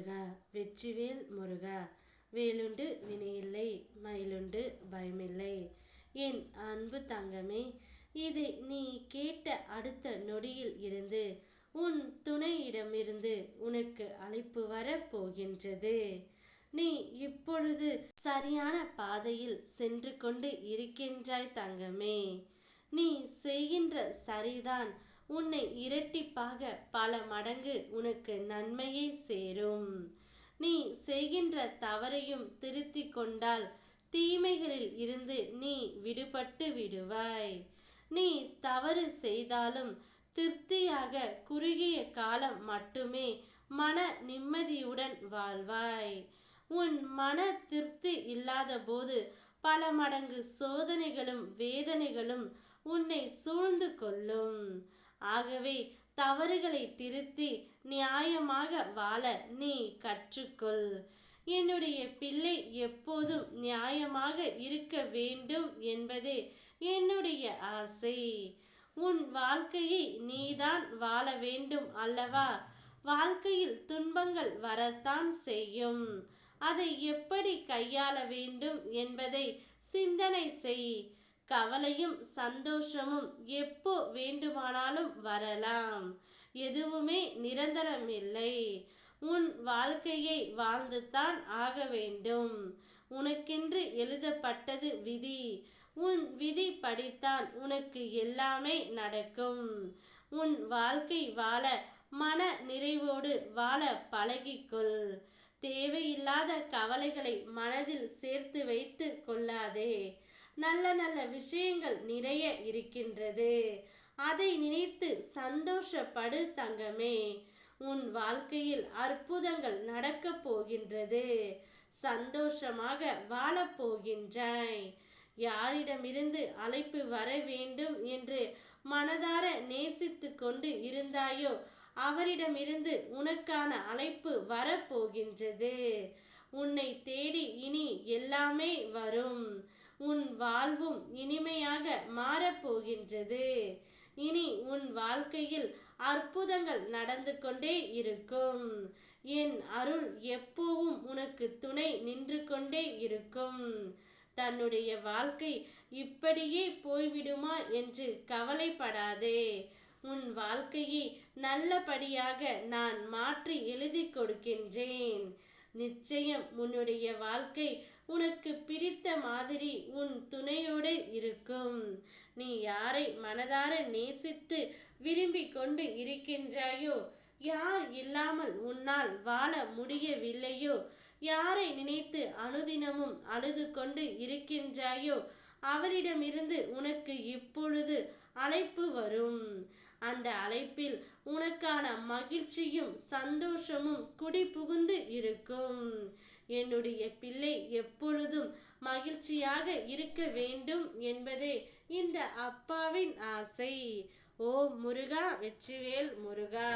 முருக வெற்றிவேல் முருக வேலுண்டு வினையில்லை மயிலுண்டு பயமில்லை. என் அன்பு தங்கமே இதை நீ கேட்ட அடுத்த நொடியில் இருந்து உன் துணையிடமிருந்து உனக்கு அழைப்பு வரப்போகின்றது நீ இப்பொழுது சரியான பாதையில் சென்று கொண்டு இருக்கின்றாய் தங்கமே. நீ செய்கின்ற சரிதான் உன்னை இரட்டிப்பாக பல மடங்கு உனக்கு நன்மையை சேரும். நீ செய்கின்ற தவறையும் திருத்தி கொண்டால் தீமைகளில் இருந்து நீ விடுபட்டு விடுவாய். நீ தவறு செய்தாலும் திருப்தியாக குறுகிய காலம் மட்டுமே மன நிம்மதியுடன் வாழ்வாய். உன் மன திருப்தி இல்லாத போது பல மடங்கு சோதனைகளும் வேதனைகளும் உன்னை சூழ்ந்து கொள்ளும். ஆகவே தவறுகளை திருத்தி நியாயமாக வாழ நீ கற்றுக்கொள். என்னுடைய பிள்ளை எப்போதும் நியாயமாக இருக்க வேண்டும் என்பதே என்னுடைய ஆசை. உன் வாழ்க்கையை நீதான் வாழ வேண்டும் அல்லவா? வாழ்க்கையில் துன்பங்கள் வரத்தான் செய்யும். அதை எப்படி கையாள வேண்டும் என்பதை சிந்தனை செய். கவலையும் சந்தோஷமும் எப்போ வேண்டுமானாலும் வரலாம். எதுவுமே நிரந்தரம் இல்லை உன் வாழ்க்கையை வாழ்ந்துத்தான் ஆக வேண்டும். உனக்கென்று எழுதப்பட்டது விதி. உன் விதி படித்தான் உனக்கு எல்லாமே நடக்கும். உன் வாழ்க்கை வாழ மன நிறைவோடு வாழ பழகிக்கொள். தேவையில்லாத கவலைகளை மனதில் சேர்த்து வைத்து கொள்ளாதே. நல்ல நல்ல விஷயங்கள் நிறைய இருக்கின்றது. அதை நினைத்து சந்தோஷப்படு தங்கமே. உன் வாழ்க்கையில் அற்புதங்கள் நடக்கப் போகின்றது. சந்தோஷமாக வாழப்போகின்றாய் யாரிடமிருந்து அழைப்பு வர வேண்டும் என்று மனதார நேசித்து கொண்டு இருந்தாயோ அவரிடமிருந்து உனக்கான அழைப்பு வரப்போகின்றது உன்னை தேடி இனி எல்லாமே வரும். உன் வாழ்வும் இனிமையாக மாறப்போகின்றது. இனி உன் வாழ்க்கையில் அற்புதங்கள் நடந்து கொண்டே இருக்கும். என் அருள் எப்போவும் உனக்கு துணை நின்று கொண்டே இருக்கும். தன்னுடைய வாழ்க்கை இப்படியே போய்விடுமா என்று கவலைப்படாதே. உன் வாழ்க்கையை நல்லபடியாக நான் மாற்றி எழுதி கொடுக்கின்றேன். நிச்சயம் உன்னுடைய வாழ்க்கை உனக்கு பிடித்த மாதிரி உன் துணையோடு இருக்கும். நீ யாரை மனதார நேசித்து விரும்பி கொண்டு இருக்கின்றாயோ? யார் இல்லாமல் உன்னால் வாழ முடியவில்லையோ? யாரை நினைத்து அனுதினமும் அழுது கொண்டு இருக்கின்றாயோ? அவரிடமிருந்து உனக்கு இப்பொழுது அழைப்பு வரும். அந்த அழைப்பில் உனக்கான மகிழ்ச்சியும் சந்தோஷமும் குடி புகுந்து இருக்கும். என்னுடைய பிள்ளை எப்பொழுதும் மகிழ்ச்சியாக இருக்க வேண்டும் என்பதே இந்த அப்பாவின் ஆசை. ஓ முருகா வெற்றிவேல் முருகா.